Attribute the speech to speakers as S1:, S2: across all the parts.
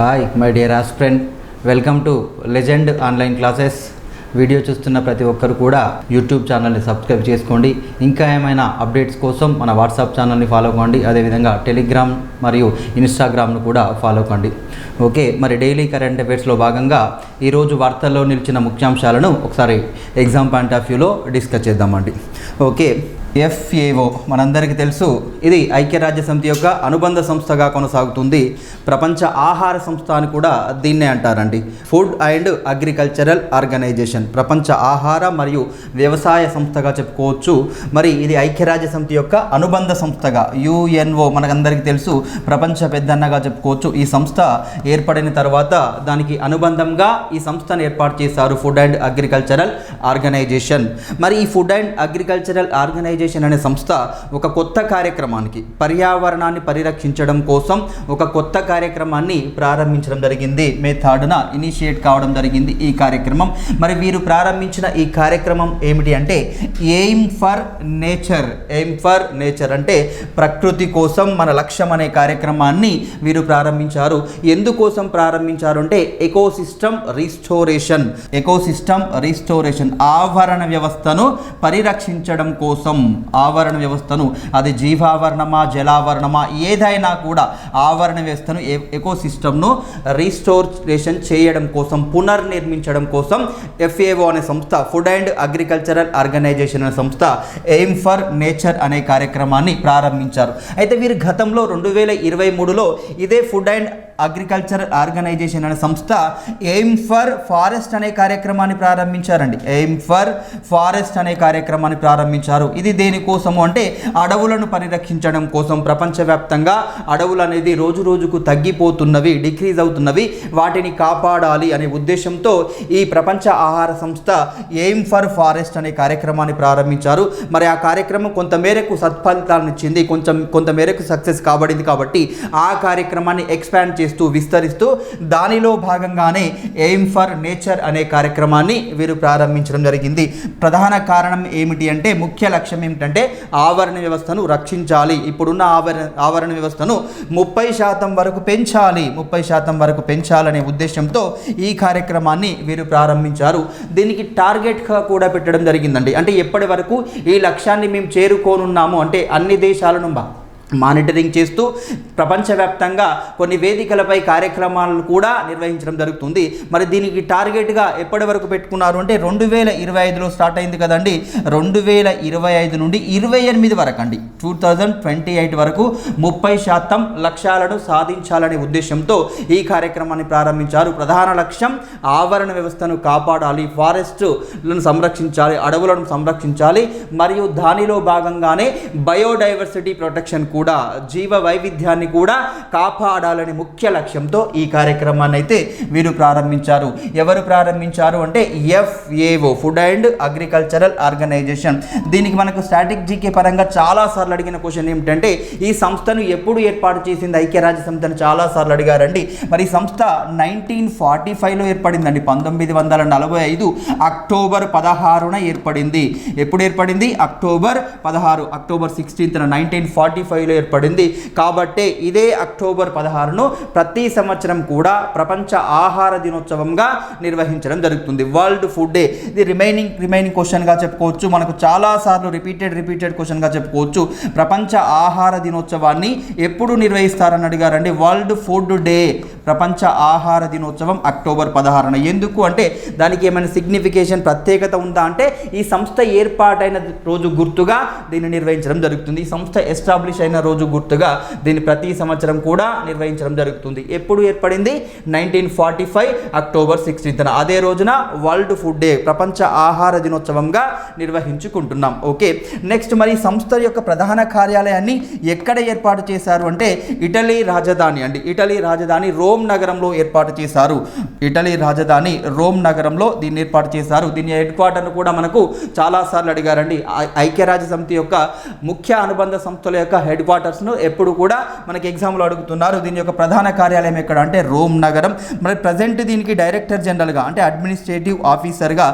S1: Hi my dear ఆస్ఫ్రెండ్ welcome to legend online classes video చూస్తున్న ప్రతి ఒక్కరు కూడా యూట్యూబ్ ఛానల్ని సబ్స్క్రైబ్ చేసుకోండి. ఇంకా ఏమైనా అప్డేట్స్ కోసం మన వాట్సాప్ ఛానల్ని ఫాలో కండి. అదేవిధంగా టెలిగ్రామ్ మరియు ఇన్స్టాగ్రామ్ను కూడా ఫాలో కండి. ఓకే మరి డైలీ కరెంట్ అఫైర్స్లో భాగంగా ఈరోజు వార్తల్లో నిలిచిన ముఖ్యాంశాలను ఒకసారి ఎగ్జామ్ పాయింట్ ఆఫ్ వ్యూలో డిస్కస్ చేద్దామండి. Okay FAO. మనందరికీ తెలుసు ఇది ఐక్యరాజ్య సమితి యొక్క అనుబంధ సంస్థగా కొనసాగుతుంది. ప్రపంచ ఆహార సంస్థ అని కూడా దీన్నే అంటారండి. Food and agricultural organisation. ప్రపంచ ఆహార మరియు వ్యవసాయ సంస్థగా చెప్పుకోవచ్చు. మరి ఇది ఐక్యరాజ్య సమితి యొక్క అనుబంధ సంస్థగా యుఎన్ఓ. మనకందరికీ తెలుసు ప్రపంచ పెద్దన్నగా చెప్పుకోవచ్చు. ఈ సంస్థ ఏర్పడిన తర్వాత దానికి అనుబంధంగా ఈ సంస్థను ఏర్పాటు చేశారు ఫుడ్ అండ్ అగ్రికల్చరల్ ఆర్గనైజేషన్. మరి ఈ ఫుడ్ అండ్ అగ్రికల్చరల్ ఆర్గనైజేషన్ అనే సంస్థ ఒక కొత్త కార్యక్రమానికి పర్యావరణాన్ని పరిరక్షించడం కోసం ఒక కొత్త కార్యక్రమాన్ని ప్రారంభించడం జరిగింది. మే థర్డ్న ఇనిషియేట్ కావడం జరిగింది ఈ కార్యక్రమం. మరి వీరు ప్రారంభించిన ఈ కార్యక్రమం ఏమిటి అంటే aim for nature aim for nature అంటే ప్రకృతి కోసం మన లక్ష్యం అనే కార్యక్రమాన్ని వీరు ప్రారంభించారు. ఎందుకోసం ప్రారంభించారు అంటే ఎకోసిస్టమ్ రీస్టోరేషన్ ఎకోసిస్టమ్ రీస్టోరేషన్ ఆవరణ వ్యవస్థను పరిరక్షించడం కోసం. ఆవరణ వ్యవస్థను అది జీవావరణమా జలావరణమా ఏదైనా కూడా ఆవరణ వ్యవస్థను ఎకోసిస్టమ్ను రీస్టోరేషన్ చేయడం కోసం పునర్నిర్మించడం కోసం ఎఫ్ఏఓ అనే సంస్థ ఫుడ్ అండ్ అగ్రికల్చరల్ ఆర్గనైజేషన్ అనే సంస్థ ఎయిమ్ ఫర్ నేచర్ అనే కార్యక్రమాన్ని ప్రారంభించారు. అయితే వీరు గతంలో రెండు వేల ఇరవై మూడులో ఇదే ఫుడ్ అండ్ అగ్రికల్చర్ ఆర్గనైజేషన్ అనే సంస్థ ఎయిమ్ ఫర్ ఫారెస్ట్ అనే కార్యక్రమాన్ని ప్రారంభించారండి. ఎయిమ్ ఫర్ ఫారెస్ట్ అనే కార్యక్రమాన్ని ప్రారంభించారు. ఇది దేనికోసము అంటే అడవులను పరిరక్షించడం కోసం ప్రపంచవ్యాప్తంగా అడవులు అనేది రోజు రోజుకు తగ్గిపోతున్నవి డిక్రీజ్ అవుతున్నవి వాటిని కాపాడాలి అనే ఉద్దేశంతో ఈ ప్రపంచ ఆహార సంస్థ ఎయిమ్ ఫర్ ఫారెస్ట్ అనే కార్యక్రమాన్ని ప్రారంభించారు. మరి ఆ కార్యక్రమం కొంత మేరకు సత్ఫలితాలను ఇచ్చింది కొంచెం కొంత మేరకు సక్సెస్ కాబడింది కాబట్టి ఆ కార్యక్రమాన్ని ఎక్స్పాండ్ చేస్తూ విస్తరిస్తూ దానిలో భాగంగానే ఎయిమ్ ఫర్ నేచర్ అనే కార్యక్రమాన్ని వీరు ప్రారంభించడం జరిగింది. ప్రధాన కారణం ఏమిటి అంటే ముఖ్య లక్ష్యం ఏమిటంటే ఆవరణ వ్యవస్థను రక్షించాలి. ఇప్పుడున్న ఆవరణ ఆవరణ వ్యవస్థను ముప్పై శాతం వరకు పెంచాలి. ముప్పై శాతం వరకు పెంచాలనే ఉద్దేశంతో ఈ కార్యక్రమాన్ని వీరు ప్రారంభించారు. దీనికి టార్గెట్గా కూడా పెట్టడం జరిగిందండి. అంటే ఎప్పటి వరకు ఈ లక్ష్యాన్ని మేము చేరుకోనున్నాము అంటే అన్ని దేశాలను మానిటరింగ్ చేస్తూ ప్రపంచవ్యాప్తంగా కొన్ని వేదికలపై కార్యక్రమాలను కూడా నిర్వహించడం జరుగుతుంది. మరి దీనికి టార్గెట్గా ఎప్పటి వరకు పెట్టుకున్నారు అంటే రెండు వేల ఇరవై ఐదులో స్టార్ట్ అయింది కదండి. రెండు వేల ఇరవై ఐదు నుండి ఇరవై ఎనిమిది వరకు అండి. టూ థౌజండ్ ట్వంటీ ఎయిట్ వరకు ముప్పై శాతం లక్ష్యాలను సాధించాలనే ఉద్దేశంతో ఈ కార్యక్రమాన్ని ప్రారంభించారు. ప్రధాన లక్ష్యం ఆవరణ వ్యవస్థను కాపాడాలి ఫారెస్ట్లను సంరక్షించాలి అడవులను సంరక్షించాలి మరియు దానిలో భాగంగానే బయోడైవర్సిటీ ప్రొటెక్షన్ కూడా కూడా జీవ వైవిధ్యాన్ని కూడా కాపాడాలని ముఖ్య లక్ష్యంతో ఈ కార్యక్రమాన్ని అయితే వీరు ప్రారంభించారు. ఎవరు ప్రారంభించారు అంటే FAO food and agricultural organisation దీనికి మనకు స్ట్రాటజీకే పరంగా చాలాసార్లు అడిగిన క్వశ్చన్ ఏమిటంటే ఈ సంస్థను ఎప్పుడు ఏర్పాటు చేసింది? ఐక్యరాజ్య సంస్థను చాలాసార్లు అడిగారండి. మరి ఈ సంస్థ నైన్టీన్ ఫార్టీ ఫైవ్లో ఏర్పడిందండి. పంతొమ్మిది వందల నలభై ఐదు అక్టోబర్ పదహారున ఏర్పడింది. ఎప్పుడు ఏర్పడింది? అక్టోబర్ పదహారు అక్టోబర్ సిక్స్టీన్త్న నైన్టీన్ ఫార్టీ ఫైవ్లో ఏర్పడింది. కాబట్టే ఇదే అక్టోబర్ పదహారును ప్రతి సంవత్సరం కూడా ప్రపంచ ఆహార దినోత్సవంగా నిర్వహించడం జరుగుతుంది. World food day. ఇది రిమైనింగ్ రిమైనింగ్ క్వశ్చన్గా చెప్పుకోవచ్చు. మనకు చాలాసార్లు రిపీటెడ్ రిపీటెడ్ క్వశ్చన్గా చెప్పుకోవచ్చు. ప్రపంచ ఆహార దినోత్సవాన్ని ఎప్పుడు నిర్వహిస్తారని అడిగారండి. World food day. ప్రపంచ ఆహార దినోత్సవం అక్టోబర్ పదహారున. ఎందుకు అంటే దానికి ఏమైనా సిగ్నిఫికేషన్ ప్రత్యేకత ఉందా అంటే ఈ సంస్థ ఏర్పాటైన రోజు గుర్తుగా దీన్ని నిర్వహించడం జరుగుతుంది. ఈ సంస్థ ఎస్టాబ్లిష్ అయిన రోజు గుర్తుగా దీన్ని ప్రతి సంవత్సరం కూడా నిర్వహించడం జరుగుతుంది. ఎప్పుడు ఏర్పడింది? నైన్టీన్ ఫార్టీ ఫైవ్ అక్టోబర్ సిక్స్టీన్త్న. అదే రోజున వరల్డ్ ఫుడ్ డే ప్రపంచ ఆహార దినోత్సవంగా నిర్వహించుకుంటున్నాం. ఓకే. నెక్స్ట్ మరి సంస్థ యొక్క ప్రధాన కార్యాలయాన్ని ఎక్కడ ఏర్పాటు చేశారు అంటే ఇటలీ రాజధాని అండి. ఇటలీ రాజధాని రోమ్ నగరంలో ఏర్పాటు చేశారు. ఇటలీ రాజధాని రోమ్ నగరంలో దీన్ని ఏర్పాటు చేశారు. దీని హెడ్ క్వార్టర్ను కూడా మనకు చాలాసార్లు అడిగారండి. ఐక్యరాజ్య సమితి యొక్క ముఖ్య అనుబంధ సంస్థల యొక్క హెడ్ క్వార్టర్స్ను ఎప్పుడు కూడా మనకి ఎగ్జామ్లో అడుగుతున్నారు. దీని యొక్క ప్రధాన కార్యాలయం ఎక్కడ అంటే రోమ్ నగరం. మరి ప్రజెంట్ దీనికి డైరెక్టర్ జనరల్గా అంటే అడ్మినిస్ట్రేటివ్ ఆఫీసర్గా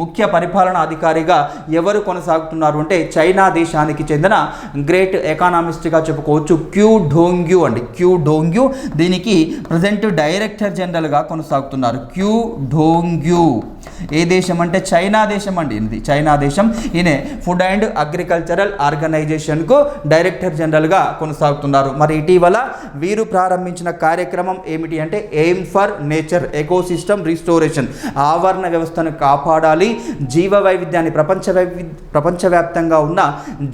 S1: ముఖ్య పరిపాలనా అధికారిగా ఎవరు కొనసాగుతున్నారు అంటే చైనా దేశానికి చెందిన గ్రేట్ ఎకానమిస్ట్గా చెప్పుకోవచ్చు. క్యూ డోంగ్యూ అండి. క్యూ డోంగ్యూ దీనికి
S2: ప్రజెంట్ డైరెక్టర్ జనరల్గా కొనసాగుతున్నారు. క్యూ డోంగ్యూ ఏ దేశం అంటే చైనా దేశం అండి. ఇది చైనా దేశం. ఈయన ఫుడ్ అండ్ అగ్రికల్చరల్ ఆర్గనైజేషన్కు డైరెక్టర్ జనరల్ జనరల్గా కొనసాగుతున్నారు. మరి ఇటీవల వీరు ప్రారంభించిన కార్యక్రమం ఏమిటి అంటే aim for nature ecosystem restoration. ఆవరణ వ్యవస్థను కాపాడాలి. జీవ వైవిధ్యాన్ని ప్రపంచ వైవి ప్రపంచవ్యాప్తంగా ఉన్న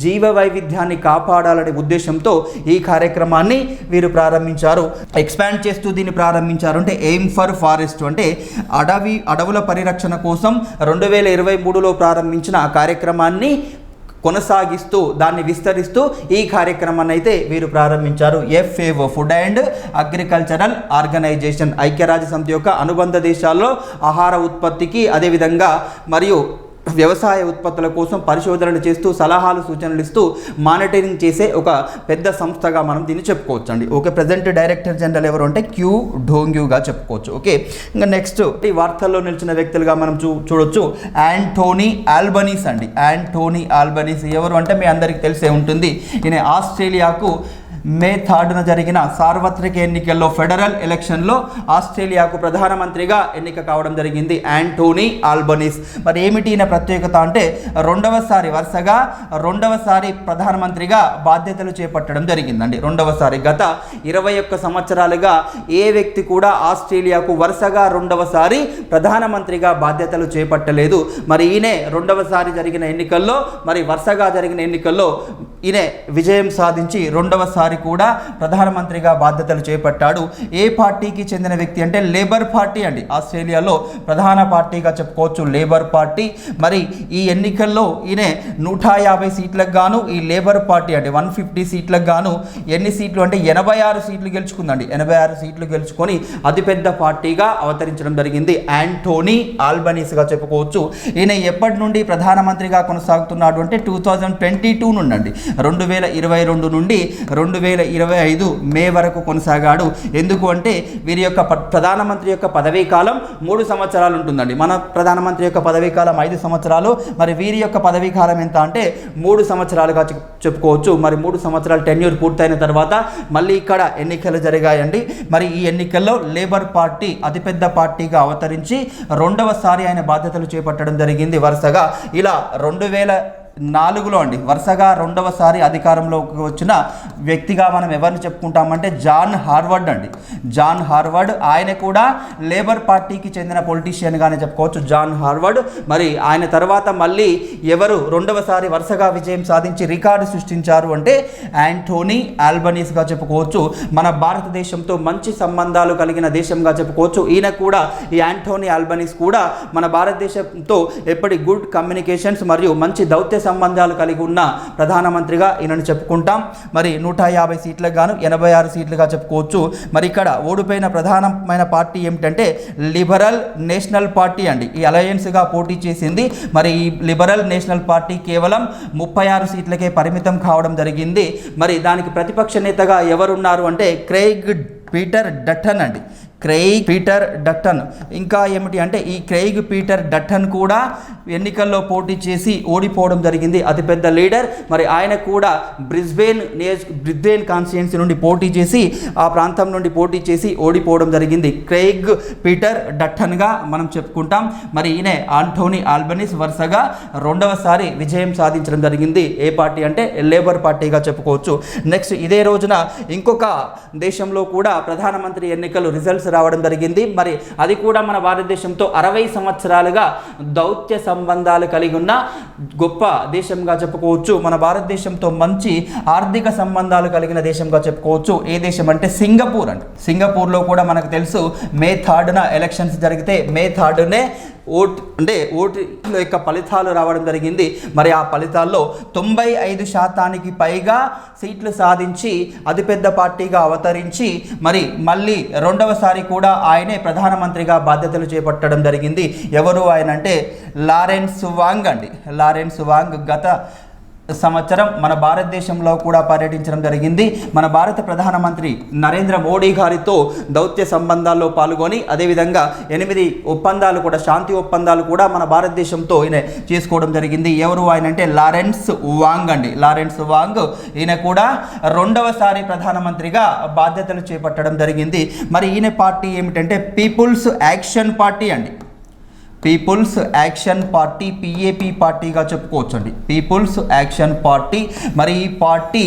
S2: జీవ వైవిధ్యాన్ని కాపాడాలనే ఉద్దేశంతో ఈ కార్యక్రమాన్ని వీరు ప్రారంభించారు. ఎక్స్పాండ్ చేస్తూ దీన్ని ప్రారంభించారు అంటే ఎయిమ్ ఫర్ ఫారెస్ట్ అంటే అడవి అడవుల పరిరక్షణ కోసం రెండు వేల ఇరవై మూడులో ప్రారంభించిన ఆ కార్యక్రమాన్ని కొనసాగిస్తూ దాన్ని విస్తరిస్తూ ఈ కార్యక్రమాన్ని అయితే వీరు ప్రారంభించారు. FAO food and agricultural organisation ఐక్యరాజ్య సమితి యొక్క అనుబంధ దేశాల్లో ఆహార ఉత్పత్తికి అదేవిధంగా మరియు వ్యవసాయ ఉత్పత్తుల కోసం పరిశోధనలు చేస్తూ సలహాలు సూచనలు ఇస్తూ మానిటరింగ్ చేసే ఒక పెద్ద సంస్థగా మనం దీన్ని చెప్పుకోవచ్చు అండి ఓకే ప్రజెంట్ డైరెక్టర్ జనరల్ ఎవరు అంటే క్యూ ఢోంగ్యూగా చెప్పుకోవచ్చు. ఓకే ఇంకా నెక్స్ట్ ఈ వార్తల్లో నిలిచిన వ్యక్తులుగా మనం చూ చూడొచ్చు. యాంటోనీ ఆల్బనీస్ అండి. యాంటోనీ ఆల్బనీస్ ఎవరు అంటే మీ అందరికీ తెలిసే ఉంటుంది. ఈయన ఆస్ట్రేలియాకు మే థర్డ్న జరిగిన సార్వత్రిక ఎన్నికల్లో ఫెడరల్ ఎలక్షన్లో ఆస్ట్రేలియాకు ప్రధానమంత్రిగా ఎన్నిక కావడం జరిగింది యాంటోనీ ఆల్బనీస్. మరి ఏమిటి ఈయన ప్రత్యేకత అంటే రెండవసారి వరుసగా రెండవసారి ప్రధానమంత్రిగా బాధ్యతలు చేపట్టడం జరిగిందండి. రెండవసారి గత ఇరవై ఒక్క సంవత్సరాలుగా ఏ వ్యక్తి కూడా ఆస్ట్రేలియాకు వరుసగా రెండవసారి ప్రధానమంత్రిగా బాధ్యతలు చేపట్టలేదు. మరి ఈయనే రెండవసారి జరిగిన ఎన్నికల్లో మరి వరుసగా జరిగిన ఎన్నికల్లో ఈయన విజయం సాధించి రెండవసారి కూడా ప్రధానమంత్రిగా బాధ్యతలు చేపట్టాడు. ఏ పార్టీకి చెందిన వ్యక్తి అంటే లేబర్ పార్టీ అండి. ఆస్ట్రేలియాలో ప్రధాన పార్టీగా చెప్పుకోవచ్చు లేబర్ పార్టీ. మరి ఈ ఎన్నికల్లో ఈయన నూట యాభై సీట్లకు గాను ఈ లేబర్ పార్టీ అంటే వన్ ఫిఫ్టీ సీట్లకు గాను ఎన్ని సీట్లు అంటే ఎనభై ఆరు సీట్లు గెలుచుకుందండి. ఎనభై ఆరు సీట్లు గెలుచుకొని అతిపెద్ద పార్టీగా అవతరించడం జరిగింది. యాంటోనీ ఆల్బనీస్గా చెప్పుకోవచ్చు. ఈయన ఎప్పటి నుండి ప్రధానమంత్రిగా కొనసాగుతున్నాడు అంటే టూ థౌజండ్ ట్వంటీ టూ నుండి అండి రెండు వేల ఇరవై రెండు నుండి రెండు వేల ఇరవై ఐదు మే వరకు కొనసాగాడు. ఎందుకు అంటే వీరి యొక్క ప్రధానమంత్రి యొక్క పదవీ కాలం మూడు సంవత్సరాలు ఉంటుందండి. మన ప్రధానమంత్రి యొక్క పదవీ కాలం ఐదు సంవత్సరాలు. మరి వీరి యొక్క పదవీ కాలం ఎంత అంటే మూడు సంవత్సరాలుగా చెప్పుకోవచ్చు. మరి మూడు సంవత్సరాలు టెన్యూర్ పూర్తయిన తర్వాత మళ్ళీ ఇక్కడ ఎన్నికలు జరిగాయండి. మరి ఈ ఎన్నికల్లో లేబర్ పార్టీ అతిపెద్ద పార్టీగా అవతరించి రెండవసారి ఆయన బాధ్యతలు చేపట్టడం జరిగింది వరుసగా. ఇలా రెండు వేల నాలుగులో అండి. వరుసగా రెండవసారి అధికారంలోకి వచ్చిన వ్యక్తిగా మనం ఎవరిని చెప్పుకుంటామంటే జాన్ హార్వర్డ్ అండి. జాన్ హార్వర్డ్ ఆయన కూడా లేబర్ పార్టీకి చెందిన పొలిటీషియన్గానే చెప్పుకోవచ్చు. జాన్ హార్వర్డ్ మరి ఆయన తర్వాత మళ్ళీ ఎవరు రెండవసారి వరుసగా విజయం సాధించి రికార్డు సృష్టించారు అంటే యాంటోనీ ఆల్బనీస్గా చెప్పుకోవచ్చు. మన భారతదేశంతో మంచి సంబంధాలు కలిగిన దేశంగా చెప్పుకోవచ్చు. ఈయన కూడా ఈ యాంటోనీ ఆల్బనీస్ కూడా మన భారతదేశంతో ఎప్పటి గుడ్ కమ్యూనికేషన్స్ మరియు మంచి దౌత్య సంబంధాలు కలిగి ఉన్న ప్రధానమంత్రిగా ఈయనను చెప్పుకుంటాం. మరి నూట యాభై సీట్లకు గాను ఎనభై ఆరు సీట్లుగా చెప్పుకోవచ్చు. మరి ఇక్కడ ఓడిపోయిన ప్రధానమైన పార్టీ ఏమిటంటే లిబరల్ నేషనల్ పార్టీ అండి. ఈ అలయన్స్గా పోటీ చేసింది. మరి ఈ లిబరల్ నేషనల్ పార్టీ కేవలం ముప్పై ఆరు సీట్లకే పరిమితం కావడం జరిగింది. మరి దానికి ప్రతిపక్ష నేతగా ఎవరున్నారు అంటే క్రేగ్ పీటర్ డట్టన్ అండి. Craig Peter Dutton. ఇంకా ఏమిటి అంటే ఈ క్రెయిగ్ పీటర్ డట్టన్ కూడా ఎన్నికల్లో పోటీ చేసి ఓడిపోవడం జరిగింది. అతిపెద్ద లీడర్. మరి ఆయన కూడా బ్రిస్బేన్ నియోజ బ్రిస్బేన్ కాన్స్టిట్యున్సీ నుండి పోటీ చేసి ఆ ప్రాంతం నుండి పోటీ చేసి ఓడిపోవడం జరిగింది. క్రెయిగ్ పీటర్ డట్టన్గా మనం చెప్పుకుంటాం. మరి ఈయన ఆంటోనీ ఆల్బనీస్ వరుసగా రెండవసారి విజయం సాధించడం జరిగింది. ఏ పార్టీ అంటే లేబర్ పార్టీగా చెప్పుకోవచ్చు. నెక్స్ట్ ఇదే రోజున ఇంకొక దేశంలో కూడా ప్రధానమంత్రి ఎన్నికలు రిజల్ట్స్ రావడం జరిగింది. మరి అది కూడా మన భారతదేశంతో అరవై సంవత్సరాలుగా దౌత్య సంబంధాలు కలిగి ఉన్న గొప్ప దేశంగా చెప్పుకోవచ్చు. మన భారతదేశంతో మంచి ఆర్థిక సంబంధాలు కలిగిన దేశంగా చెప్పుకోవచ్చు. ఏ దేశం అంటే సింగపూర్ అంట సింగపూర్లో కూడా మనకు తెలుసు మే థర్డ్న ఎలక్షన్స్ జరిగితే మే థర్డ్నే ఓట్ అంటే ఓటు యొక్క ఫలితాలు రావడం జరిగింది. మరి ఆ ఫలితాల్లో తొంభై ఐదు శాతానికి పైగా సీట్లు సాధించి అతిపెద్ద పార్టీగా అవతరించి మరి మళ్ళీ రెండవసారి కూడా ఆయనే ప్రధానమంత్రిగా బాధ్యతలు చేపట్టడం జరిగింది. ఎవరు ఆయన అంటే లారెన్స్ వాంగ్ అండి. లారెన్స్ వాంగ్ గత సంవత్సరం మన భారతదేశంలో కూడా పర్యటించడం జరిగింది. మన భారత ప్రధానమంత్రి నరేంద్ర మోడీ గారితో దౌత్య సంబంధాల్లో పాల్గొని అదేవిధంగా ఎనిమిది ఒప్పందాలు కూడా శాంతి ఒప్పందాలు కూడా మన భారతదేశంతో ఈయన చేసుకోవడం జరిగింది. ఎవరు ఆయన అంటే లారెన్స్ వాంగ్ అండి. లారెన్స్ వాంగ్ ఈయన కూడా రెండవసారి ప్రధానమంత్రిగా బాధ్యతలు చేపట్టడం జరిగింది. మరి ఈయన పార్టీ ఏమిటంటే పీపుల్స్ యాక్షన్ పార్టీ అండి. పీపుల్స్ యాక్షన్ పార్టీ పిఏపి పార్టీగా చెప్పుకోవచ్చు అండి పీపుల్స్ యాక్షన్ పార్టీ. మరి ఈ పార్టీ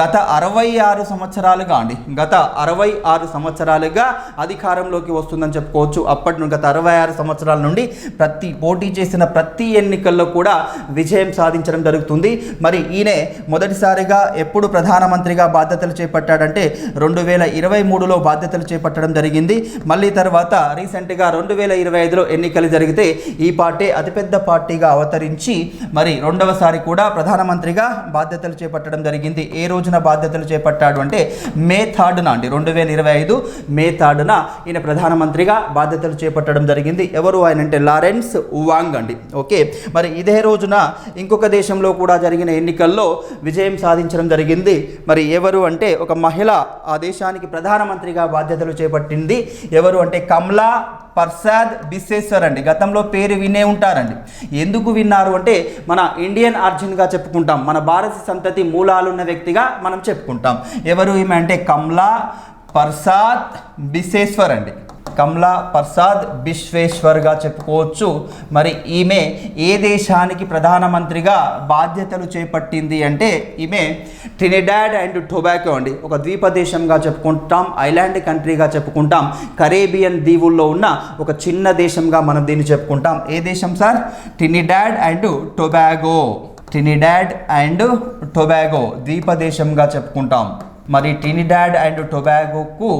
S2: గత అరవై ఆరు సంవత్సరాలుగా అండి గత అరవై ఆరు సంవత్సరాలుగా అధికారంలోకి వస్తుందని చెప్పుకోవచ్చు. అప్పటి నుండి గత అరవై ఆరు సంవత్సరాల నుండి ప్రతి పోటీ చేసిన ప్రతి ఎన్నికల్లో కూడా విజయం సాధించడం జరుగుతుంది. మరి ఈయనే మొదటిసారిగా ఎప్పుడు ప్రధానమంత్రిగా బాధ్యతలు చేపట్టాడంటే రెండు వేల ఇరవై మూడులో బాధ్యతలు చేపట్టడం జరిగింది. మళ్ళీ తర్వాత రీసెంట్గా రెండు వేల ఇరవై ఐదులో ఎన్నికలు జరిగింది జరిగితే ఈ పార్టీ అతిపెద్ద పార్టీగా అవతరించి మరి రెండవసారి కూడా ప్రధానమంత్రిగా బాధ్యతలు చేపట్టడం జరిగింది. ఏ రోజున బాధ్యతలు చేపట్టాడు అంటే మే థర్డ్న అండి. రెండు వేల ఇరవై ఐదు మే థర్డ్న ఈయన ప్రధానమంత్రిగా బాధ్యతలు చేపట్టడం జరిగింది. ఎవరు ఆయన అంటే లారెన్స్ ఉవాంగ్ అండి. ఓకే. మరి ఇదే రోజున ఇంకొక దేశంలో కూడా జరిగిన ఎన్నికల్లో విజయం సాధించడం జరిగింది. మరి ఎవరు అంటే ఒక మహిళ ఆ దేశానికి ప్రధానమంత్రిగా బాధ్యతలు చేపట్టింది. ఎవరు అంటే కమలా పర్సాద్ బిస్సేశ్వర్ అండి. గత గతంలో పేరు వినే ఉంటారండి. ఎందుకు విన్నారు అంటే మన ఇండియన్ ఆర్జిన్గా చెప్పుకుంటాం. మన భారత సంతతి మూలాలున్న వ్యక్తిగా మనం చెప్పుకుంటాం. ఎవరు ఈమె అంటే కమలా ప్రసాద్ బిసేశ్వర్ అండి. కమలా ప్రసాద్ బిశ్వేశ్వర్గా చెప్పుకోవచ్చు. మరి ఈమె ఏ దేశానికి ప్రధానమంత్రిగా బాధ్యతలు చేపట్టింది అంటే ఈమె ట్రినిడాడ్ అండ్ టొబాకో అండి. ఒక ద్వీప దేశంగా చెప్పుకుంటాం ఐలాండ్ కంట్రీగా చెప్పుకుంటాం కరేబియన్ దీవుల్లో ఉన్న ఒక చిన్న దేశంగా మనం దీన్ని చెప్పుకుంటాం. ఏ దేశం sir? Trinidad and Tobago Trinidad and Tobago ద్వీప దేశంగా చెప్పుకుంటాం. మరి ట్రినిడాడ్ అండ్ టొబాగోకు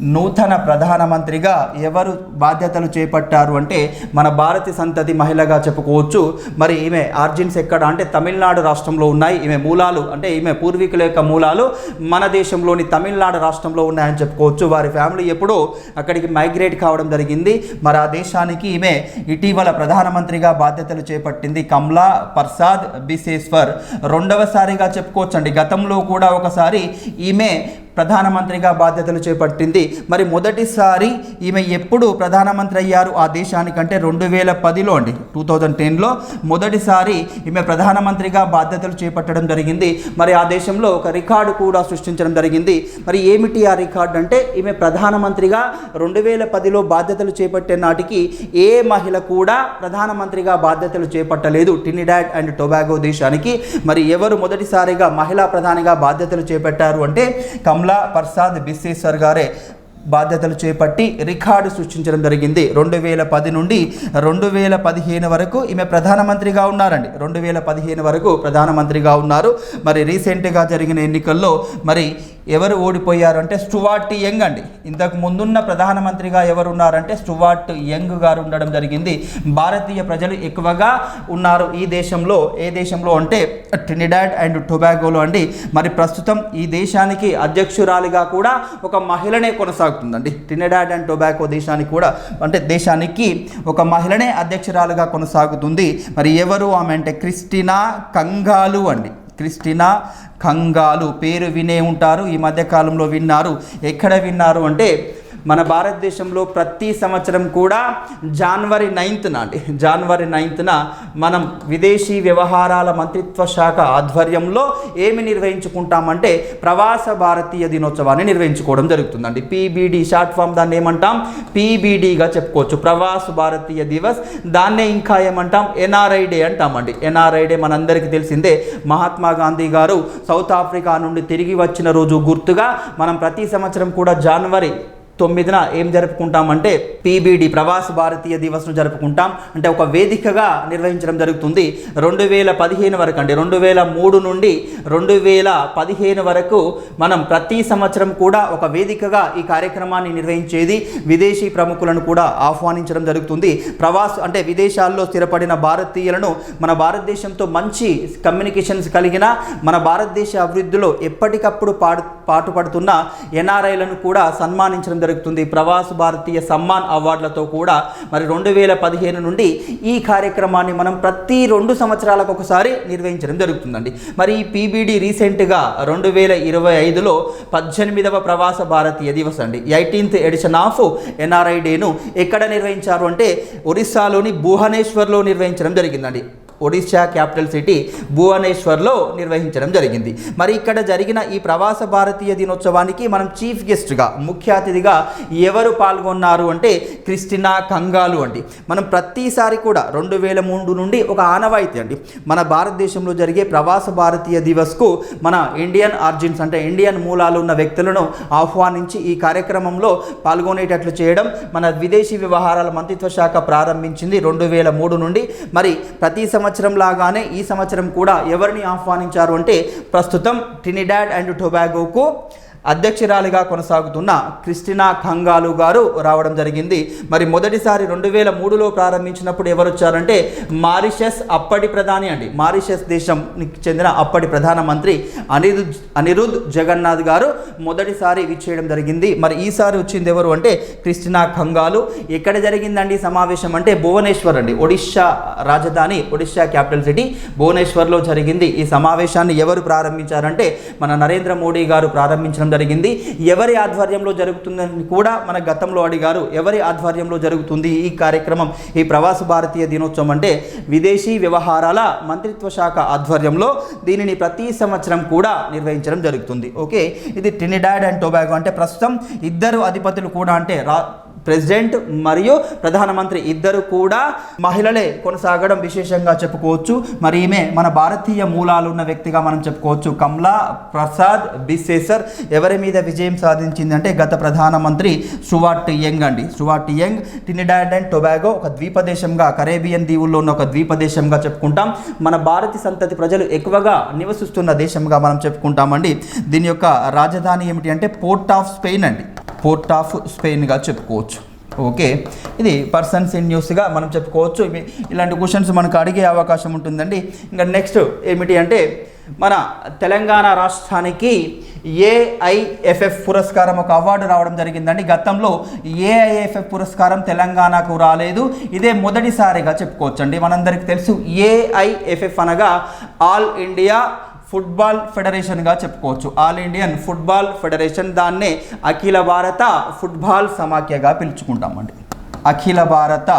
S2: నూతన ప్రధానమంత్రిగా ఎవరు బాధ్యతలు చేపట్టారు అంటే మన భారతీ సంతతి మహిళగా చెప్పుకోవచ్చు. మరి ఈమె ఆర్జిన్స్ ఎక్కడ? అంటే తమిళనాడు రాష్ట్రంలో ఉన్నాయి. ఈమె మూలాలు అంటే ఈమె పూర్వీకుల యొక్క మూలాలు మన దేశంలోని తమిళనాడు రాష్ట్రంలో ఉన్నాయని చెప్పుకోవచ్చు. వారి ఫ్యామిలీ ఎప్పుడో అక్కడికి మైగ్రేట్ కావడం జరిగింది. మరి ఆ దేశానికి ఈమె ఇటీవల ప్రధానమంత్రిగా బాధ్యతలు చేపట్టింది కమలా ప్రసాద్ బిసేశ్వర్ రెండవసారిగా చెప్పుకోవచ్చండి. గతంలో కూడా ఒకసారి ఈమె ప్రధానమంత్రిగా బాధ్యతలు చేపట్టింది. మరి మొదటిసారి ఈమె ఎప్పుడు ప్రధానమంత్రి అయ్యారు? ఆ దేశానికంటే రెండు వేల పదిలో అండి టూ థౌజండ్ టెన్లో మొదటిసారి ఈమె ప్రధానమంత్రిగా బాధ్యతలు చేపట్టడం జరిగింది. మరి ఆ దేశంలో ఒక రికార్డు కూడా సృష్టించడం జరిగింది. మరి ఏమిటి ఆ రికార్డు అంటే ఈమె ప్రధానమంత్రిగా రెండు వేల పదిలో బాధ్యతలు చేపట్టే నాటికి ఏ మహిళ కూడా ప్రధానమంత్రిగా బాధ్యతలు చేపట్టలేదు. టినిడాడ్ అండ్ టొబాగో దేశానికి. మరి ఎవరు మొదటిసారిగా మహిళా ప్రధానిగా బాధ్యతలు చేపట్టారు అంటే కమలా ప్రసాద్ బిశ్వేశ్వర్ గారే బాధ్యతలు చేపట్టి రికార్డు సృష్టించడం జరిగింది. రెండు వేల పది నుండి రెండు వేల పదిహేను వరకు ఈమె ప్రధానమంత్రిగా ఉన్నారండి. రెండు వేల పదిహేను వరకు ప్రధానమంత్రిగా ఉన్నారు. మరి రీసెంట్గా జరిగిన ఎన్నికల్లో మరి ఎవరు ఓడిపోయారు అంటే స్టువార్ట్ యంగ్ అండి. ఇంతకు ముందున్న ప్రధానమంత్రిగా ఎవరు ఉన్నారంటే స్టువార్ట్ యంగ్ గారు ఉండడం జరిగింది. భారతీయ ప్రజలు ఎక్కువగా ఉన్నారు ఈ దేశంలో. ఏ దేశంలో అంటే ట్రినిడాడ్ అండ్ టొబాగోలో అండి. మరి ప్రస్తుతం ఈ దేశానికి అధ్యక్షురాలిగా కూడా ఒక మహిళనే కొనసాగుతుందండి. ట్రినిడాడ్ అండ్ టొబాగో దేశానికి కూడా అంటే దేశానికి ఒక మహిళనే అధ్యక్షురాలుగా కొనసాగుతుంది. మరి ఎవరు ఆమె అంటే క్రిస్టినా కంగాలు అండి. క్రిస్టినా కంగాలు పేరు వినే ఉంటారు. ఈ మధ్యకాలంలో విన్నారు. ఎక్కడ విన్నారు అంటే మన భారతదేశంలో ప్రతి సంవత్సరం కూడా జనవరి నైన్త్న అండి జనవరి నైన్త్న మనం విదేశీ వ్యవహారాల మంత్రిత్వ శాఖ ఆధ్వర్యంలో ఏమి నిర్వహించుకుంటామంటే ప్రవాస భారతీయ దినోత్సవాన్ని నిర్వహించుకోవడం జరుగుతుందండి. పీబీడీ షార్ట్ ఫామ్ దాన్ని ఏమంటాం? పీబీడీగా చెప్పుకోవచ్చు. ప్రవాస భారతీయ దివస్ దాన్నే ఇంకా ఏమంటాం? ఎన్ఆర్ఐ డే అంటామండి. ఎన్ఆర్ఐ డే మనందరికీ తెలిసిందే. మహాత్మా గాంధీ గారు సౌత్ ఆఫ్రికా నుండి తిరిగి వచ్చిన రోజు గుర్తుగా మనం ప్రతి సంవత్సరం కూడా జనవరి తొమ్మిదిన ఏం జరుపుకుంటామంటే పీబీడి ప్రవాస భారతీయ దివస్ను జరుపుకుంటాం. అంటే ఒక వేదికగా నిర్వహించడం జరుగుతుంది. రెండు వేల పదిహేను వరకు అండి రెండు వేల మూడు నుండి రెండు వేల పదిహేను వరకు మనం ప్రతి సంవత్సరం కూడా ఒక వేదికగా ఈ కార్యక్రమాన్ని నిర్వహించేది విదేశీ ప్రముఖులను కూడా ఆహ్వానించడం జరుగుతుంది. ప్రవాస అంటే విదేశాల్లో స్థిరపడిన భారతీయులను మన భారతదేశంతో మంచి కమ్యూనికేషన్స్ కలిగిన మన భారతదేశ అభివృద్ధిలో ఎప్పటికప్పుడు పాటు పాటుపడుతున్న ఎన్ఆర్ఐలను కూడా సన్మానించడం జరుగుతుంది. ప్రవాస ప్రవాస్ భారతీయ సమ్మాన్ అవార్డులతో కూడా మరి రెండు వేల పదిహేను నుండి ఈ కార్యక్రమాన్ని మనం ప్రతి రెండు సంవత్సరాలకు ఒకసారి నిర్వహించడం జరుగుతుందండి. మరి ఈ పీబీడి రీసెంట్గా రెండు వేల ఇరవై ఐదులో పద్దెనిమిదవ ప్రవాస భారతీయ దివస్ అండి. ఎయిటీన్త్ ఎడిషన్ ఆఫ్ ఎన్ఆర్ఐ డేను ఎక్కడ నిర్వహించారు అంటే ఒరిస్సాలోని భువనేశ్వర్లో నిర్వహించడం జరిగిందండి. ఒడిశా క్యాపిటల్ సిటీ భువనేశ్వర్లో నిర్వహించడం జరిగింది. మరి ఇక్కడ జరిగిన ఈ ప్రవాస భారతీయ దినోత్సవానికి మనం చీఫ్ గెస్ట్గా ముఖ్య అతిథిగా ఎవరు పాల్గొన్నారు అంటే క్రిస్టినా కంగాలు అండి. మనం ప్రతిసారి కూడా రెండు వేల మూడు నుండి ఒక ఆనవాయితీ అండి. మన భారతదేశంలో జరిగే ప్రవాస భారతీయ దివస్కు మన ఇండియన్ ఆర్జిన్స్ అంటే ఇండియన్ మూలాలు ఉన్న వ్యక్తులను ఆహ్వానించి ఈ కార్యక్రమంలో పాల్గొనేటట్లు చేయడం మన విదేశీ వ్యవహారాల మంత్రిత్వ శాఖ ప్రారంభించింది రెండు వేల మూడు నుండి. మరి ప్రతి సంవత్సరం సంవత్సరం లాగానే ఈ సంవత్సరం కూడా ఎవరిని ఆహ్వానించారు అంటే ప్రస్తుతం ట్రినిడాడ్ అండ్ టొబాగోకు అధ్యక్షురాలిగా కొనసాగుతున్న క్రిస్టినా ఖంగాలు గారు రావడం జరిగింది. మరి మొదటిసారి రెండు వేల మూడులో ప్రారంభించినప్పుడు ఎవరు వచ్చారంటే మారిషస్ అప్పటి ప్రధాని అండి. మారిషస్ దేశంకి చెందిన అప్పటి ప్రధానమంత్రి అనిరుద్ అనిరుద్ జగన్నాథ్ గారు మొదటిసారి విచ్చేయడం జరిగింది. మరి ఈసారి వచ్చింది ఎవరు అంటే క్రిస్టినా ఖంగాలు. ఎక్కడ జరిగిందండి సమావేశం అంటే భువనేశ్వర్ అండి. ఒడిశా రాజధాని ఒడిశా క్యాపిటల్ సిటీ భువనేశ్వర్లో జరిగింది. ఈ సమావేశాన్ని ఎవరు ప్రారంభించారంటే మన నరేంద్ర మోడీ గారు ప్రారంభించడం జరిగింది. ఎవరి ఆధ్వర్యంలో జరుగుతుందని కూడా మన గతంలో అడిగారు. ఎవరి ఆధ్వర్యంలో జరుగుతుంది ఈ కార్యక్రమం? ఈ ప్రవాస భారతీయ దినోత్సవం అంటే విదేశీ వ్యవహారాల మంత్రిత్వ శాఖ ఆధ్వర్యంలో దీనిని ప్రతి సంవత్సరం కూడా నిర్వహించడం జరుగుతుంది. ఓకే? ఇది ట్రినిడాడ్ అండ్ టొబాగో అంటే ప్రస్తుతం ఇద్దరు అధిపతులు కూడా అంటే రా ప్రెసిడెంట్ మరియు ప్రధానమంత్రి ఇద్దరు కూడా మహిళలే కొనసాగడం విశేషంగా చెప్పుకోవచ్చు. మరి ఈమె మన భారతీయ మూలాలు ఉన్న వ్యక్తిగా మనం చెప్పుకోవచ్చు. కమలా ప్రసాద్ బిసేసర్ ఎవరి మీద విజయం సాధించిందంటే గత ప్రధానమంత్రి స్టువార్ట్ యంగ్ అండి. Stuart Young Trinidad and Tobago ఒక ద్వీపదేశంగా కరేబియన్ దీవుల్లో ఉన్న ఒక ద్వీపదేశంగా చెప్పుకుంటాం. మన భారతీయ సంతతి ప్రజలు ఎక్కువగా నివసిస్తున్న దేశంగా మనం చెప్పుకుంటామండి. దీని యొక్క రాజధాని ఏమిటి అంటే పోర్ట్ ఆఫ్ స్పెయిన్ అండి. పోర్ట్ ఆఫ్ స్పెయిన్గా చెప్పుకోవచ్చు. ఓకే? ఇది పర్సన్స్ ఇన్ న్యూస్గా మనం చెప్పుకోవచ్చు. ఇలాంటి క్వశ్చన్స్ మనకు అడిగే అవకాశం ఉంటుందండి. ఇంకా నెక్స్ట్ ఏమిటి అంటే మన తెలంగాణ రాష్ట్రానికి ఏఐఎఫ్ఎఫ్ పురస్కారం ఒక అవార్డు రావడం జరిగిందండి. గతంలో ఏఐఎఫ్ఎఫ్ పురస్కారం తెలంగాణకు రాలేదు. ఇదే మొదటిసారిగా చెప్పుకోవచ్చండి. మనందరికీ తెలుసు ఏఐఎఫ్ఎఫ్ అనగా ఆల్ ఇండియా ఫుట్బాల్ ఫెడరేషన్గా చెప్పుకోవచ్చు. ఆల్ ఇండియన్ ఫుట్బాల్ ఫెడరేషన్ దాన్నే అఖిల భారత ఫుట్బాల్ సమాఖ్యగా పిలుచుకుంటామండి. అఖిల భారత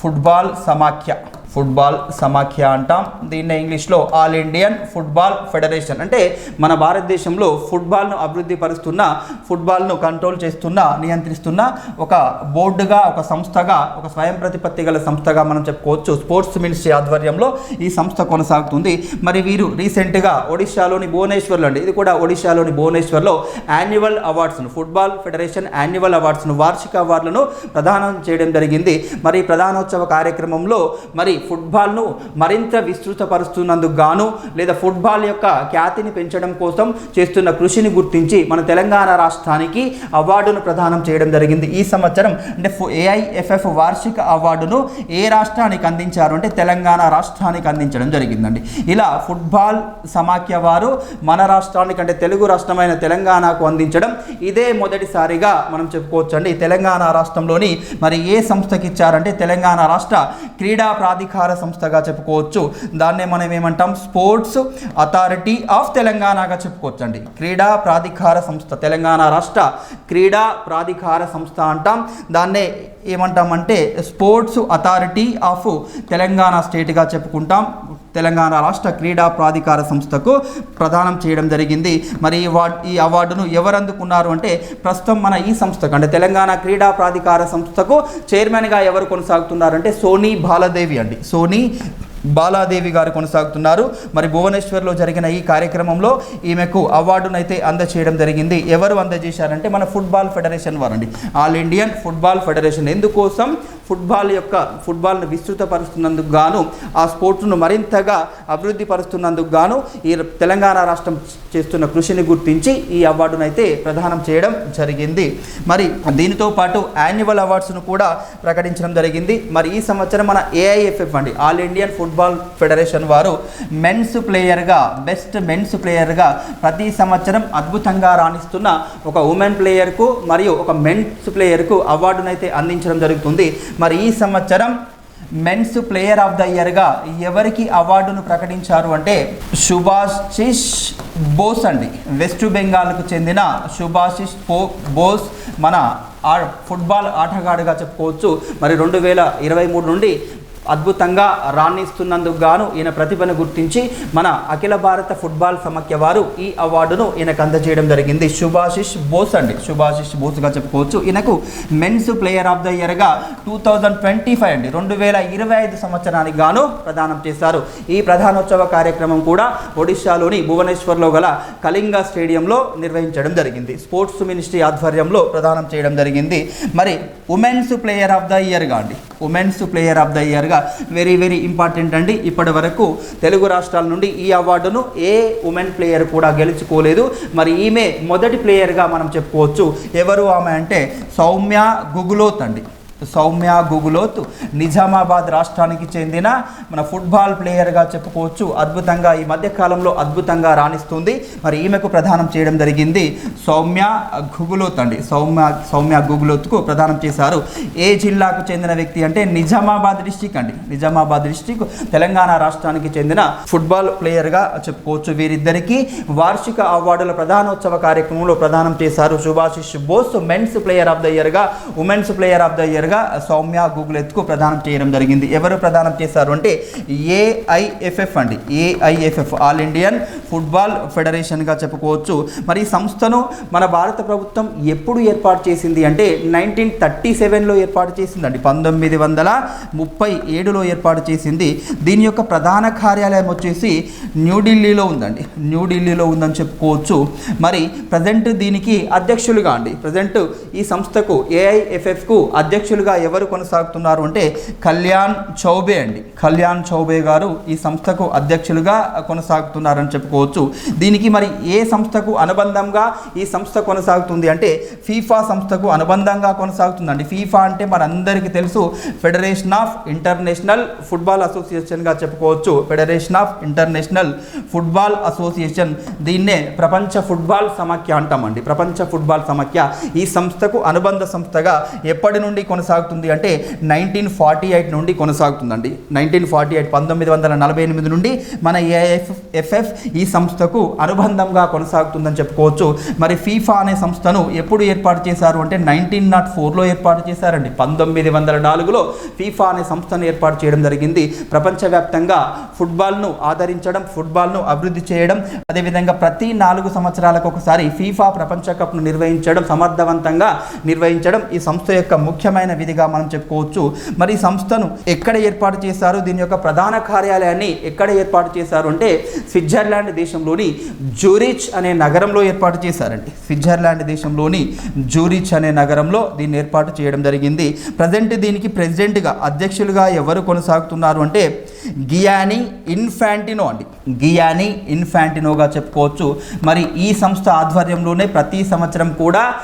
S2: ఫుట్బాల్ సమాఖ్య. ఫుట్బాల్ సమాఖ్య అంటాం. దీన్ని ఇంగ్లీష్లో ఆల్ ఇండియన్ ఫుట్బాల్ ఫెడరేషన్. అంటే మన భారతదేశంలో ఫుట్బాల్ను అభివృద్ధి పరుస్తున్న ఫుట్బాల్ను కంట్రోల్ చేస్తున్న నియంత్రిస్తున్న ఒక బోర్డుగా ఒక సంస్థగా ఒక స్వయం ప్రతిపత్తి గల సంస్థగా మనం చెప్పుకోవచ్చు. స్పోర్ట్స్ మినిస్ట్రీ ఆధ్వర్యంలో ఈ సంస్థ కొనసాగుతుంది. మరి వీరు రీసెంట్గా ఒడిశాలోని భువనేశ్వర్లో అండి ఇది కూడా ఒడిశాలోని భువనేశ్వర్లో యాన్యువల్ అవార్డ్స్ను ఫుట్బాల్ ఫెడరేషన్ యాన్యువల్ అవార్డ్స్ను వార్షిక అవార్డులను ప్రదానం చేయడం జరిగింది. మరి ప్రధానోత్సవ కార్యక్రమంలో మరి ఫుట్బాల్ను మరింత విస్తృతపరుస్తున్నందుకు గాను లేదా ఫుట్బాల్ యొక్క ఖ్యాతిని పెంచడం కోసం చేస్తున్న కృషిని గుర్తించి మన తెలంగాణ రాష్ట్రానికి అవార్డును ప్రదానం చేయడం జరిగింది. ఈ సంవత్సరం అంటే ఏఐఎఫ్ఎఫ్ వార్షిక అవార్డును ఏ రాష్ట్రానికి అందించారు అంటే తెలంగాణ రాష్ట్రానికి అందించడం జరిగిందండి. ఇలా ఫుట్బాల్ సమాఖ్య వారు మన రాష్ట్రానికి అంటే తెలుగు రాష్ట్రమైన తెలంగాణకు అందించడం ఇదే మొదటిసారిగా మనం చెప్పుకోవచ్చు అండి తెలంగాణ రాష్ట్రంలోని మరి ఏ సంస్థకి ఇచ్చారంటే తెలంగాణ రాష్ట్ర క్రీడా ప్రాధికార సంస్థగా చెప్పుకోవచ్చు. దాన్నే మనం ఏమంటాం? స్పోర్ట్స్ అథారిటీ ఆఫ్ తెలంగాణగా చెప్పుకోవచ్చు అండి క్రీడా ప్రాధికార సంస్థ తెలంగాణ రాష్ట్ర క్రీడా ప్రాధికార సంస్థ అంటాం. దాన్నే ఏమంటామంటే స్పోర్ట్స్ అథారిటీ ఆఫ్ తెలంగాణ స్టేట్గా చెప్పుకుంటాం. తెలంగాణ రాష్ట్ర క్రీడా ప్రాధికార సంస్థకు ప్రదానం చేయడం జరిగింది. మరి ఈ ఈ అవార్డును ఎవరు అందుకున్నారు అంటే ప్రస్తుతం మన ఈ సంస్థకు అంటే తెలంగాణ క్రీడా ప్రాధికార సంస్థకు చైర్మన్గా ఎవరు కొనసాగుతున్నారంటే సోనీ బాలదేవి అండి. సోనీ బాలాదేవి గారు కొనసాగుతున్నారు. మరి భువనేశ్వర్లో జరిగిన ఈ కార్యక్రమంలో ఈమెకు అవార్డును అయితే అందజేయడం జరిగింది. ఎవరు అందజేశారంటే మన football federation వారండి. All Indian football federation. ఎందుకోసం? ఫుట్బాల్ యొక్క ఫుట్బాల్ను విస్తృతపరుస్తున్నందుకు గాను ఆ స్పోర్ట్స్ను మరింతగా అభివృద్ధి పరుస్తున్నందుకు గాను ఈ తెలంగాణ రాష్ట్రం చేస్తున్న కృషిని గుర్తించి ఈ అవార్డును అయితే ప్రదానం చేయడం జరిగింది. మరి దీనితో పాటు యాన్యువల్ అవార్డ్స్ను కూడా ప్రకటించడం జరిగింది. మరి ఈ సంవత్సరం మన ఏఐఎఫ్ఎఫ్ అండి. All Indian foot football federation వారు మెన్స్ ప్లేయర్గా బెస్ట్ మెన్స్ ప్లేయర్గా ప్రతి సంవత్సరం అద్భుతంగా రాణిస్తున్న ఒక ఉమెన్ ప్లేయర్కు మరియు ఒక మెన్స్ ప్లేయర్కు అవార్డునైతే అందించడం జరుగుతుంది. మరి ఈ సంవత్సరం మెన్స్ ప్లేయర్ ఆఫ్ ద ఇయర్గా ఎవరికి అవార్డును ప్రకటించారు అంటే సుభాషిష్ బోస్ అండి. వెస్ట్ బెంగాల్కు చెందిన సుభాషిష్ పో బోస్ మన ఆ ఫుట్బాల్ ఆటగాడుగా చెప్పుకోవచ్చు. మరి రెండు వేల ఇరవై మూడు నుండి అద్భుతంగా రాణిస్తున్నందుకు గాను ఈయన ప్రతిభను గుర్తించి మన అఖిల భారత ఫుట్బాల్ సమాఖ్య వారు ఈ అవార్డును ఈయనకు అందజేయడం జరిగింది. సుభాషిష్ బోస్ అండి. సుభాషిష్ బోస్గా చెప్పుకోవచ్చు. ఈయనకు మెన్స్ ప్లేయర్ ఆఫ్ ద ఇయర్గా టూ థౌజండ్ ట్వంటీ ఫైవ్ అండి. రెండు వేల ఇరవై ఐదు సంవత్సరానికి గాను ప్రదానం చేశారు. ఈ ప్రధానోత్సవ కార్యక్రమం కూడా ఒడిశాలోని భువనేశ్వర్లో గల కళింగ స్టేడియంలో నిర్వహించడం జరిగింది. స్పోర్ట్స్ మినిస్ట్రీ ఆధ్వర్యంలో ప్రదానం చేయడం జరిగింది. మరి ఉమెన్స్ ప్లేయర్ ఆఫ్ ద ఇయర్గా అండి. Women's player of the year ఇయర్గా very very important అండి. ఇప్పటి వరకు తెలుగు రాష్ట్రాల నుండి ఈ అవార్డును ఏ ఉమెన్ ప్లేయర్ కూడా గెలుచుకోలేదు. మరి ఈమె మొదటి ప్లేయర్గా మనం చెప్పుకోవచ్చు. ఎవరు ఆమె అంటే సౌమ్య గుగులోత్ అండి. సౌమ్య గుగులోత్ నిజామాబాద్ రాష్ట్రానికి చెందిన మన ఫుట్బాల్ ప్లేయర్గా చెప్పుకోవచ్చు. అద్భుతంగా ఈ మధ్యకాలంలో అద్భుతంగా రాణిస్తుంది. మరి ఈమెకు ప్రదానం చేయడం జరిగింది సౌమ్య గుగులోత్ అండి. సౌమ్య సౌమ్య గుగులోత్కు ప్రదానం చేశారు. ఏ జిల్లాకు చెందిన వ్యక్తి అంటే నిజామాబాద్ డిస్టిక్ అండి. నిజామాబాద్ డిస్టిక్ తెలంగాణ రాష్ట్రానికి చెందిన ఫుట్బాల్ ప్లేయర్గా చెప్పుకోవచ్చు వీరిద్దరికీ. వార్షిక అవార్డుల ప్రధానోత్సవ కార్యక్రమంలో ప్రదానం చేశారు Subhasish Bose men's player of the ఇయర్గా women's player of the ఇయర్గా సౌమ్య గూగులెత్కు ప్రదానం చేయడం జరిగింది. ఎవరు ప్రదానం చేశారు అంటే ఏఐఎఫ్ఎఫ్ అండి. ఏఐఎఫ్ఎఫ్ ఆల్ ఇండియన్ ఫుట్బాల్ ఫెడరేషన్గా చెప్పుకోవచ్చు. మరి ఈ సంస్థను మన భారత ప్రభుత్వం ఎప్పుడు ఏర్పాటు చేసింది అంటే నైన్టీన్ థర్టీ సెవెన్లో ఏర్పాటు చేసిందండి. పంతొమ్మిది వందల ముప్పై ఏడులో ఏర్పాటు చేసింది. దీని యొక్క ప్రధాన కార్యాలయం వచ్చేసి న్యూఢిల్లీలో ఉందండి. న్యూఢిల్లీలో ఉందని చెప్పుకోవచ్చు. మరి ప్రజెంట్ దీనికి అధ్యక్షులుగా అండి. ప్రజెంట్ ఈ సంస్థకు ఏఐఎఫ్ఎఫ్కు అధ్యక్షులుగా ఎవరు కొనసాగుతున్నారు అంటే కళ్యాణ్ చౌబే అండి. కళ్యాణ్ చౌబే గారు ఈ సంస్థకు అధ్యక్షులుగా కొనసాగుతున్నారని చెప్పుకోవచ్చు. దీనికి మరి ఏ సంస్థకు అనుబంధంగా ఈ సంస్థ కొనసాగుతుంది అంటే ఫీఫా సంస్థకు అనుబంధంగా కొనసాగుతుందండి. ఫీఫా అంటే మనందరికీ తెలుసు. ఫెడరేషన్ ఆఫ్ ఇంటర్నేషనల్ ఫుట్బాల్ అసోసియేషన్గా చెప్పుకోవచ్చు. Federation of international football association. దీన్నే ప్రపంచ ఫుట్బాల్ సమాఖ్య అంటామండి. ప్రపంచ ఫుట్బాల్ సమాఖ్య ఈ సంస్థకు అనుబంధ సంస్థగా ఎప్పటి నుండి కొనసాగుతుంది అంటే నైన్టీన్ ఫార్టీ ఎయిట్ నుండి కొనసాగుతుందండి. నైన్టీన్ ఫార్టీ ఎయిట్ పంతొమ్మిది వందల నలభై ఎనిమిది నుండి మన ఏఎఫ్ ఎఫ్ఎఫ్ ఈ సంస్థకు అనుబంధంగా కొనసాగుతుందని చెప్పుకోవచ్చు. మరి ఫీఫా అనే సంస్థను ఎప్పుడు ఏర్పాటు చేశారు అంటే నైన్టీన్ నాట్ ఫోర్లో ఏర్పాటు చేశారండి. పంతొమ్మిది వందల నాలుగులో ఫీఫా అనే సంస్థను ఏర్పాటు చేయడం జరిగింది. ప్రపంచవ్యాప్తంగా ఫుట్బాల్ను ఆదరించడం ఫుట్బాల్ను అభివృద్ధి చేయడం అదేవిధంగా ప్రతి నాలుగు సంవత్సరాలకు ఒకసారి ఫీఫా ప్రపంచ కప్ను నిర్వహించడం సమర్థవంతంగా నిర్వహించడం ఈ సంస్థ యొక్క ముఖ్యమైన విధిగా మనం చెప్పుకోవచ్చు. మరి ఈ సంస్థను ఎక్కడ ఏర్పాటు చేశారు? దీని యొక్క ప్రధాన కార్యాలయాన్ని ఎక్కడ ఏర్పాటు చేశారు అంటే స్విట్జర్లాండ్ దేశంలోని జూరిచ్ అనే నగరంలో ఏర్పాటు చేశారండి. స్విట్జర్లాండ్ దేశంలోని జూరిచ్ అనే నగరంలో దీన్ని ఏర్పాటు చేయడం జరిగింది. ప్రజెంట్ దీనికి ప్రెసిడెంట్గా అధ్యక్షులుగా ఎవరు కొనసాగుతున్నారు అంటే గియాని ఇన్ఫాంటినో అండి. గియాని ఇన్ఫాంటినోగా చెప్పుకోవచ్చు. మరి ఈ సంస్థ ఆధ్వర్యంలోనే ప్రతి సంవత్సరం కూడా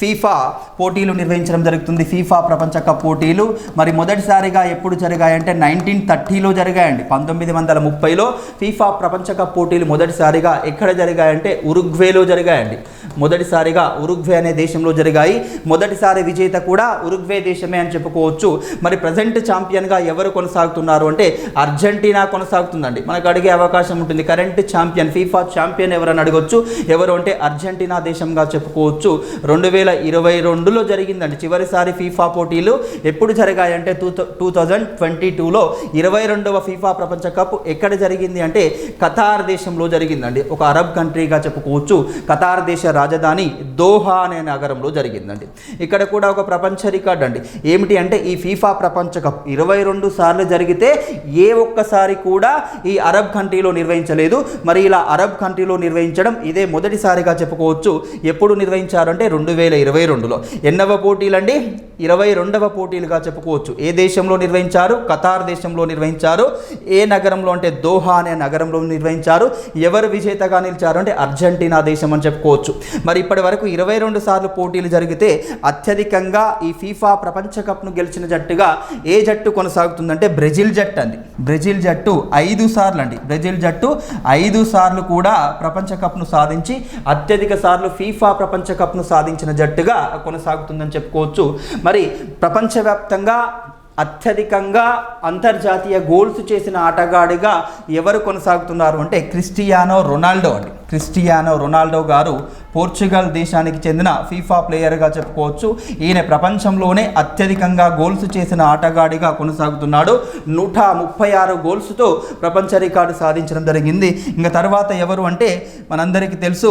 S2: ఫీఫా పోటీలు నిర్వహించడం జరుగుతుంది. ఫీఫా ప్రపంచ కప్ పోటీలు. మరి మొదటిసారిగా ఎప్పుడు జరిగాయంటే నైన్టీన్ థర్టీలో జరిగాయండి. పంతొమ్మిది వందల ముప్పైలో ఫీఫా ప్రపంచ కప్ పోటీలు మొదటిసారిగా ఎక్కడ జరిగాయంటే ఉరుగ్వేలో జరిగాయండి. మొదటిసారిగా ఉరుగ్వే అనే దేశంలో జరిగాయి. మొదటిసారి విజేత కూడా ఉరుగ్వే దేశమే అని చెప్పుకోవచ్చు. మరి ప్రజెంట్ ఛాంపియన్గా ఎవరు కొనసాగుతున్నారు అంటే అర్జెంటీనా కొనసాగుతుందండి. మనకు అడిగే అవకాశం ఉంటుంది. కరెంట్ ఛాంపియన్ ఫీఫా ఛాంపియన్ ఎవరని అడగొచ్చు. ఎవరు అంటే అర్జెంటీనా దేశంగా చెప్పుకోవచ్చు. రెండు వేల ఇరవై రెండులో జరిగిందండి. చివరిసారి ఫీఫా పోటీలు ఎప్పుడు జరిగాయంటే టూ టూ థౌజండ్ ట్వంటీ టూలో ఇరవై రెండవ ఫీఫా ప్రపంచ కప్ ఎక్కడ జరిగింది అంటే ఖతార్ దేశంలో జరిగిందండి. ఒక అరబ్ కంట్రీగా చెప్పుకోవచ్చు. ఖతార్ దేశ రాజధాని దోహా అనే నగరంలో జరిగిందండి. ఇక్కడ కూడా ఒక ప్రపంచ రికార్డ్ అండి. ఏమిటి అంటే ఈ ఫీఫా ప్రపంచ కప్ ఇరవై రెండు సార్లు జరిగితే ఏ ఒక్కసారి కూడా ఈ అరబ్ కంట్రీలో నిర్వహించలేదు. మరి ఇలా అరబ్ కంట్రీలో నిర్వహించడం ఇదే మొదటిసారిగా చెప్పుకోవచ్చు. ఎప్పుడు నిర్వహించారంటే రెండు వేల ఇరవై రెండులో. ఎన్నవ పోటీలండి? ఇరవై రెండవ పోటీలుగా చెప్పుకోవచ్చు. ఏ దేశంలో నిర్వహించారు? ఖతార్ దేశంలో నిర్వహించారు. ఏ నగరంలో అంటే దోహా అనే నగరంలో నిర్వహించారు. ఎవరు విజేతగా నిలిచారు? అంటే అర్జెంటీనా దేశం అని చెప్పుకోవచ్చు. మరి ఇప్పటి వరకు ఇరవై రెండు సార్లు పోటీలు జరిగితే అత్యధికంగా ఈ ఫీఫా ప్రపంచ కప్ను గెలిచిన జట్టుగా ఏ జట్టు కొనసాగుతుందంటే బ్రెజిల్ జట్టు అండి. బ్రెజిల్ జట్టు ఐదు సార్లు అండి. బ్రెజిల్ జట్టు ఐదు సార్లు కూడా ప్రపంచ కప్ను సాధించి అత్యధిక సార్లు ఫీఫా ప్రపంచ కప్ను సాధించిన జట్టుగా కొనసాగుతుందని చెప్పుకోవచ్చు. మరి ప్రపంచవ్యాప్తంగా అత్యధికంగా అంతర్జాతీయ గోల్స్ చేసిన ఆటగాడిగా ఎవరు కొనసాగుతున్నారు అంటే క్రిస్టియానో రొనాల్డో అండి. క్రిస్టియానో రొనాల్డో గారు పోర్చుగల్ దేశానికి చెందిన ఫీఫా ప్లేయర్గా చెప్పుకోవచ్చు. ఈయన ప్రపంచంలోనే అత్యధికంగా గోల్స్ చేసిన ఆటగాడిగా కొనసాగుతున్నాడు. నూట ముప్పై ఆరు గోల్స్తో ప్రపంచ రికార్డు సాధించడం జరిగింది. ఇంకా తర్వాత ఎవరు అంటే మనందరికీ తెలుసు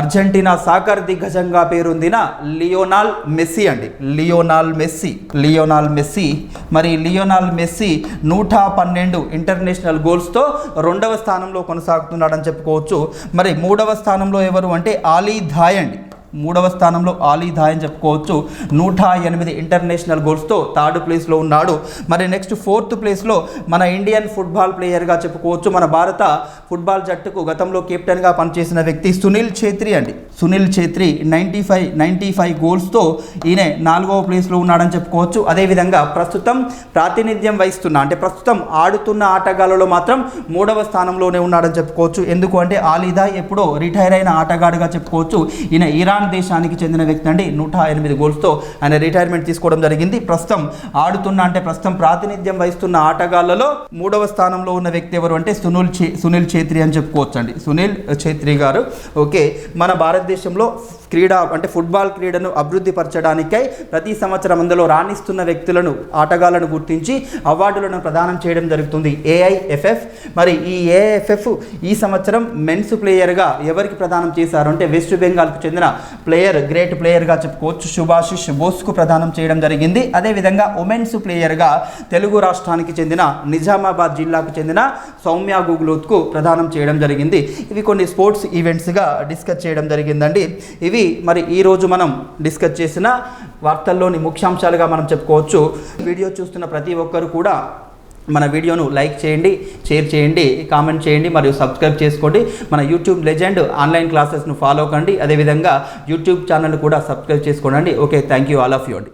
S2: అర్జెంటీనా సాకర్ దిగ్గజంగా పేరొందిన లియోనాల్ మెస్సీ అండి. Lionel Messi Lionel Messi. మరి లియోనాల్ మెస్సీ నూట పన్నెండు ఇంటర్నేషనల్ గోల్స్తో రెండవ స్థానంలో కొనసాగుతున్నాడని చెప్పుకోవచ్చు. మరి మూడవ స్థానంలో ఎవరు అంటే ఆలీ ధాయ్ అండి మూడవ స్థానంలో ఆలీ ధాయ్ అని చెప్పుకోవచ్చు. నూట ఎనిమిది ఇంటర్నేషనల్ గోల్స్తో థర్డ్ ప్లేస్లో ఉన్నాడు. మరి నెక్స్ట్ ఫోర్త్ ప్లేస్లో మన ఇండియన్ ఫుట్బాల్ ప్లేయర్గా చెప్పుకోవచ్చు. మన భారత ఫుట్బాల్ జట్టుకు గతంలో కెప్టెన్గా పనిచేసిన వ్యక్తి సునీల్ ఛేత్రి అండి. Sunil Chhetri ninety five ninety five గోల్స్తో ఈయన నాలుగవ ప్లేస్లో ఉన్నాడని చెప్పుకోవచ్చు. అదేవిధంగా ప్రస్తుతం ప్రాతినిధ్యం వహిస్తున్న అంటే ప్రస్తుతం ఆడుతున్న ఆటగాళ్ళలో మాత్రం మూడవ స్థానంలోనే ఉన్నాడని చెప్పుకోవచ్చు. ఎందుకు అంటే ఆలీదా ఎప్పుడో రిటైర్ అయిన ఆటగాడుగా చెప్పుకోవచ్చు. ఈయన ఇరాన్ దేశానికి చెందిన వ్యక్తి అండి. నూట ఎనిమిది గోల్స్తో ఆయన రిటైర్మెంట్ తీసుకోవడం జరిగింది. ప్రస్తుతం ఆడుతున్న అంటే ప్రస్తుతం ప్రాతినిధ్యం వహిస్తున్న ఆటగాళ్ళలో మూడవ స్థానంలో ఉన్న వ్యక్తి ఎవరు అంటే సునీల్ సునీల్ ఛేత్రి అని చెప్పుకోవచ్చు అండి సునీల్ ఛేత్రి గారు. ఓకే మన భారతదేశంలో క్రీడ అంటే ఫుట్బాల్ క్రీడను అభివృద్ధి పరచడానికై ప్రతి సంవత్సరం అందులో రాణిస్తున్న వ్యక్తులను ఆటగాళ్ళను గుర్తించి అవార్డులను ప్రదానం చేయడం జరుగుతుంది. ఏఐఎఫ్ఎఫ్. మరి ఈ ఏఐఎఫ్ఎఫ్ ఈ సంవత్సరం మెన్స్ ప్లేయర్గా ఎవరికి ప్రదానం చేశారు అంటే వెస్ట్ బెంగాల్కు చెందిన ప్లేయర్ గ్రేట్ ప్లేయర్గా చెప్పుకోవచ్చు శుభాశిష్ బోస్కు ప్రదానం చేయడం జరిగింది. అదేవిధంగా ఉమెన్స్ ప్లేయర్గా తెలుగు రాష్ట్రానికి చెందిన నిజామాబాద్ జిల్లాకు చెందిన సౌమ్య గుగ్లోత్కు ప్రదానం చేయడం జరిగింది. ఇవి కొన్ని స్పోర్ట్స్ ఈవెంట్స్గా డిస్కస్ చేయడం జరిగిందండి. ఇవి ఇవి మరి ఈరోజు మనం డిస్కస్ చేసిన వార్తల్లోని ముఖ్యాంశాలుగా మనం చెప్పుకోవచ్చు. వీడియో చూస్తున్న ప్రతి ఒక్కరు కూడా మన వీడియోను లైక్ చేయండి షేర్ చేయండి కామెంట్ చేయండి మరియు సబ్స్క్రైబ్ చేసుకోండి. మన యూట్యూబ్ లెజెండ్ ఆన్లైన్ క్లాసెస్ను ఫాలో కండి. అదేవిధంగా యూట్యూబ్ ఛానల్ కూడా సబ్స్క్రైబ్ చేసుకోండి. Okay thank you all of you అండి.